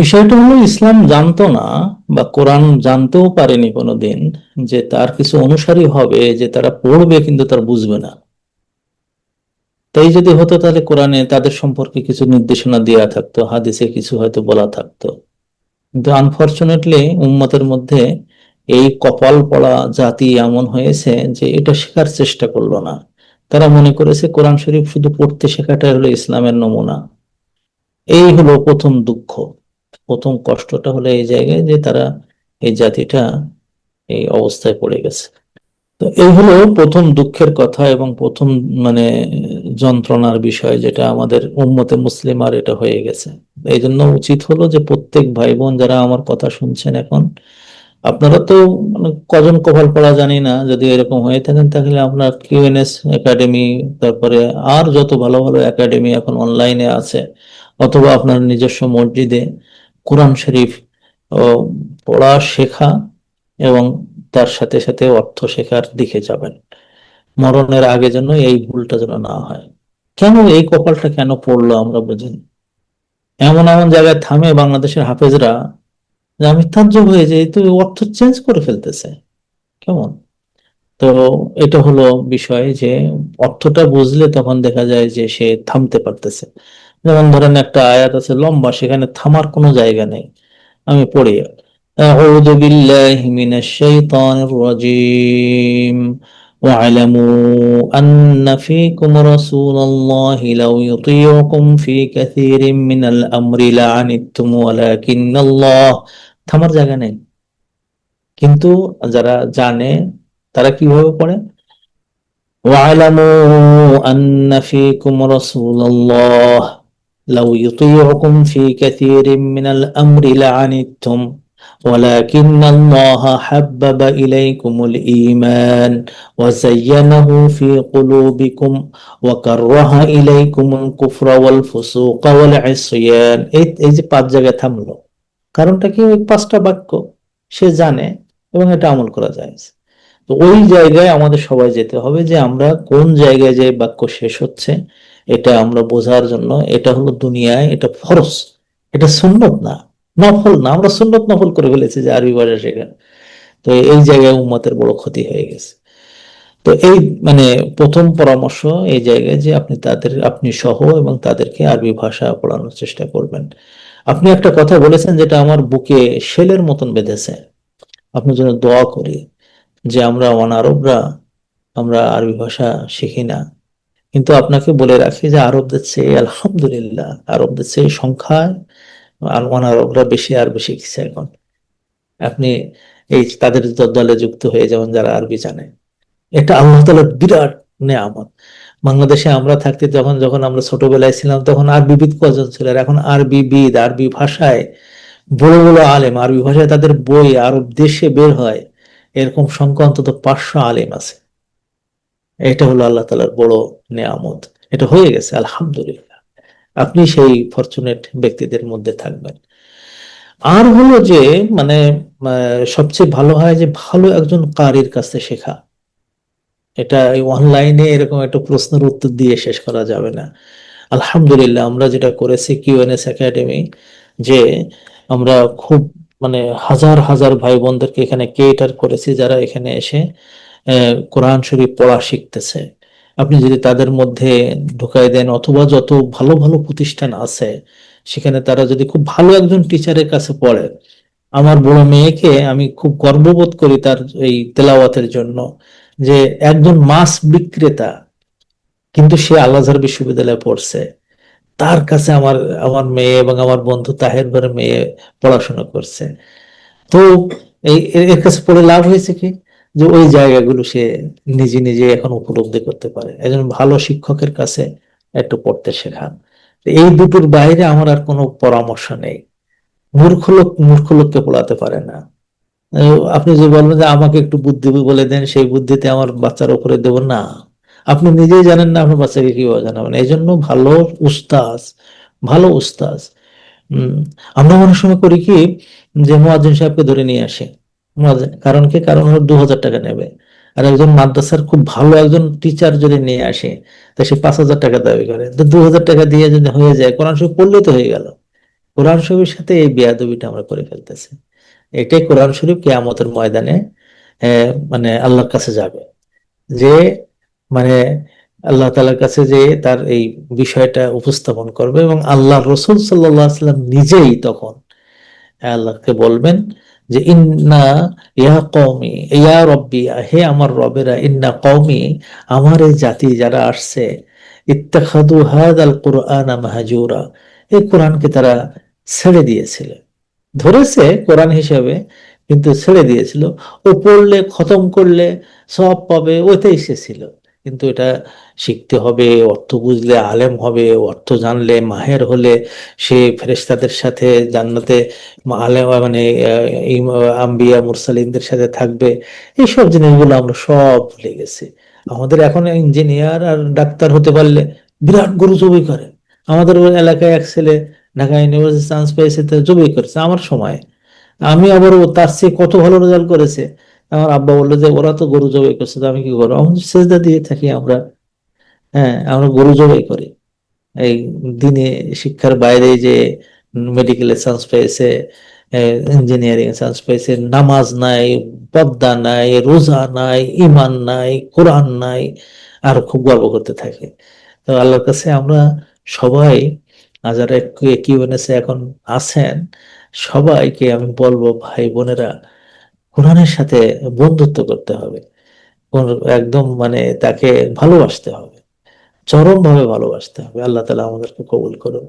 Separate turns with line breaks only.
বিষয়টা হলো ইসলাম জানতো না বা কোরআন জানতেও পারেনি কোনোদিন যে তার কিছু অনুসারী হবে যে তারা পড়বে কিন্তু তার বুঝবে না তাই যদি হতো তাহলে কোরআনে তাদের সম্পর্কে কিছু নির্দেশনা দেওয়া থাকতো হাদিসে কিছু হয়তো বলা থাকতো কিন্তু আনফর্চুনেটলি উম্মতের মধ্যে এই কপাল পড়া জাতি এমন হয়েছে যে এটা শেখার চেষ্টা করলো না তারা মনে করেছে কোরআন শরীফ শুধু পড়তে শেখাটাই হলো ইসলামের নমুনা এই হলো প্রথম দুঃখ প্রথম কষ্টটা হলো এই জায়গায় যে তারা এই জাতিটা এই অবস্থায় পড়ে গেছে তো এই হলো প্রথম দুঃখের কথা এবং প্রথম মানে যন্ত্রণার বিষয় যেটা আমাদের উম্মতে মুসলিম আর এটা হয়ে গেছে এই জন্য উচিত হলো যে প্রত্যেক ভাই বোন যারা আমার কথা শুনছেন এখন আপনারা তো মানে কজন কপাল পড়া জানি না যদি এরকম হয়ে থাকেন তাহলে আপনার কিউএনএস একাডেমি তারপরে আর যত ভালো ভালো একাডেমি এখন অনলাইনে আছে অথবা আপনার নিজস্ব মসজিদে কোরআন শরীফ পড়া শেখা এবং তার সাথে সাথে অর্থ শেখার দিকে যাবেন মরণের আগে যেন এই ভুলটা যেন না হয় কেন এই কপালটা কেন পড়লো আমরা বুঝেন এমন এমন জায়গায় থামে বাংলাদেশের হাফেজরা যে আমি তাজ্য হয়ে যাই তো অর্থ চেঞ্জ করে ফেলতেছে কেমন তো এটা হলো বিষয় যে অর্থটা বুঝলে তখন দেখা যায় যে সে থামতে পারতেছে যেমন ধরেন একটা আয়াত আছে লম্বা সেখানে থামার কোনো জায়গা নেই আমি পড়ি أعوذ بالله من الشيطان الرجيم واعلموا أن فيكم رسول الله لو يطيعكم في كثير من الأمر لعنتم ولكن الله থামার জায়গা নেই কিন্তু যারা জানে তারা কিভাবে পড়ে واعلموا أن فيكم رسول الله لو يطيعكم في كثير من الأمر لعنتم ولكن الله حبب إليكم الإيمان وزينه في قلوبكم وكره إليكم الكفر والفسوق والعصيان এই যে পাঁচ জায়গায় থামলো কারণটা কি ওই পাঁচটা বাক্য সে জানে এবং এটা আমল করা যায় তো ওই জায়গায় আমাদের সবাই যেতে হবে যে আমরা কোন জায়গায় যে বাক্য শেষ হচ্ছে এটা আমরা বোঝার জন্য এটা হলো দুনিয়ায় এটা ফরস এটা সুন্নত না নফল না আমরা সুন্নত নফল করে ফেলেছি যে আরবি ভাষা শেখা তো এই জায়গায় উম্মতের বড় ক্ষতি হয়ে গেছে তো এই মানে প্রথম পরামর্শ এই জায়গায় যে আপনি তাদের আপনি সহ এবং তাদেরকে আরবি ভাষা পড়ানোর চেষ্টা করবেন আপনি একটা কথা বলেছেন যেটা আমার বুকে শেলের মতন বেঁধেছে আপনার জন্য দোয়া করি যে আমরা অনারবরা আমরা আরবি ভাষা শিখি না কিন্তু আপনাকে বলে রাখি যে আরবদের চেয়ে আলহামদুলিল্লাহ আরবদের চেয়ে সংখ্যায় আলমান আরবরা বেশি আর বেশি কিছু এখন আপনি এই তাদের দলে যুক্ত হয়ে যেমন যারা আরবি জানে এটা আল্লাহ তালার বিরাট নেয়ামত বাংলাদেশে আমরা থাকতে যখন যখন আমরা ছোটবেলায় ছিলাম তখন বিবিধ কজন ছিল এখন বিদ আরবি ভাষায় বড় বড় আলেম আরবি ভাষায় তাদের বই আরব দেশে বের হয় এরকম সংখ্যা অন্তত পাঁচশো আলেম আছে এটা হলো আল্লাহ তালার বড় নেয়ামত এটা হয়ে গেছে আলহামদুলিল্লাহ আপনি সেই ফরচুনেট ব্যক্তিদের মধ্যে থাকবেন আর হলো যে মানে সবচেয়ে ভালো হয় যে ভালো একজন কারির কাছে শেখা এটা অনলাইনে এরকম একটা প্রশ্নের উত্তর দিয়ে শেষ করা যাবে না আলহামদুলিল্লাহ আমরা যেটা করেছি কিউএনএস একাডেমি যে আমরা খুব মানে হাজার হাজার ভাই বোনদেরকে এখানে কেটার করেছি যারা এখানে এসে কোরআন শরীফ পড়া শিখতেছে আপনি যদি তাদের মধ্যে ঢুকাই দেন অথবা যত ভালো ভালো প্রতিষ্ঠান আছে সেখানে তারা যদি খুব ভালো একজন টিচারের কাছে পড়ে আমার বড় মেয়েকে আমি খুব গর্ববোধ করি তার এই তেলাওয়াতের জন্য যে একজন মাছ বিক্রেতা কিন্তু সে আল্লাহর বিশ্ববিদ্যালয়ে পড়ছে তার কাছে আমার আমার মেয়ে এবং আমার বন্ধু তাহের মেয়ে পড়াশোনা করছে তো এই এর কাছে পড়ে লাভ হয়েছে কি যে ওই জায়গাগুলো সে নিজে নিজে এখন উপলব্ধি করতে পারে একজন ভালো শিক্ষকের কাছে একটু পড়তে শেখান এই দুটোর বাইরে আমার আর কোনো পরামর্শ নেই মূর্খ লোক মূর্খ লোককে পড়াতে পারে না আপনি যে বলবেন যে আমাকে একটু বুদ্ধি বলে দেন সেই বুদ্ধিতে আমার বাচ্চার উপরে দেব না আপনি নিজেই জানেন না আপনার বাচ্চাকে কিভাবে জানাবেন এই জন্য ভালো উস্তাজ ভালো উস্তাজ আমরা অনেক সময় করি কি যে মহাজন সাহেবকে ধরে নিয়ে আসে কারণ কি কারণ হলো দু হাজার টাকা নেবে আর একজন মাদ্রাসার খুব ভালো একজন টিচার যদি নিয়ে আসে তা সে পাঁচ হাজার টাকা দাবি করে তো দু হাজার টাকা দিয়ে যদি হয়ে যায় কোরআন শরীফ পড়লে তো হয়ে গেল কোরআন শরীফের সাথে এই বেয়াদবিটা আমরা করে ফেলতেছি এটাই কোরআন শরীফ কেয়ামতের ময়দানে মানে আল্লাহর কাছে যাবে যে মানে আল্লাহ তালার কাছে যে তার এই বিষয়টা উপস্থাপন করবে এবং আল্লাহ রসুল সাল্লাম নিজেই তখন আল্লাহকে বলবেন যে ইন্না ইয়া কৌমি ইয়া রব্বি হে আমার রবেরা ইন্না কৌমি আমার এই জাতি যারা আসছে ইত্তাখাদু হাদ আল কোরআন মাহাজুরা এই কোরআনকে তারা ছেড়ে দিয়েছিল ধরেছে কোরআন হিসেবে কিন্তু ছেড়ে দিয়েছিল ও পড়লে খতম করলে সব পাবে ওইটাই এসেছিল কিন্তু এটা শিখতে হবে অর্থ বুঝলে আলেম হবে অর্থ জানলে মাহের হলে সে ফেরেস্তাদের সাথে জান্নাতে আলেম মানে আম্বিয়া মুরসালিনদের সাথে থাকবে এইসব জিনিসগুলো আমরা সব ভুলে গেছি আমাদের এখন ইঞ্জিনিয়ার আর ডাক্তার হতে পারলে বিরাট গরু জবই করে আমাদের এলাকায় এক ছেলে ঢাকা ইউনিভার্সিটি চান্স পেয়েছে জবই করেছে আমার সময় আমি আবার তার চেয়ে কত ভালো রেজাল্ট করেছে আমার আব্বা বললো যে ওরা তো গরু জবাই করছে তো আমি কি করবো আমি সেজদা দিয়ে থাকি আমরা হ্যাঁ আমরা গরু জবাই করি এই দিনে শিক্ষার বাইরে যে মেডিকেল সায়েন্স পেয়েছে ইঞ্জিনিয়ারিং সায়েন্স পেয়েছে নামাজ নাই পদ্মা নাই রোজা নাই ইমান নাই কোরআন নাই আর খুব গর্ব করতে থাকে তো আল্লাহর কাছে আমরা সবাই যারা কিউএনএসে এখন আছেন সবাইকে আমি বলবো ভাই বোনেরা কোরআনের সাথে বন্ধুত্ব করতে হবে একদম মানে তাকে ভালোবাসতে হবে চরমভাবে ভালোবাসতে হবে আল্লাহ তালা আমাদেরকে কবুল করুন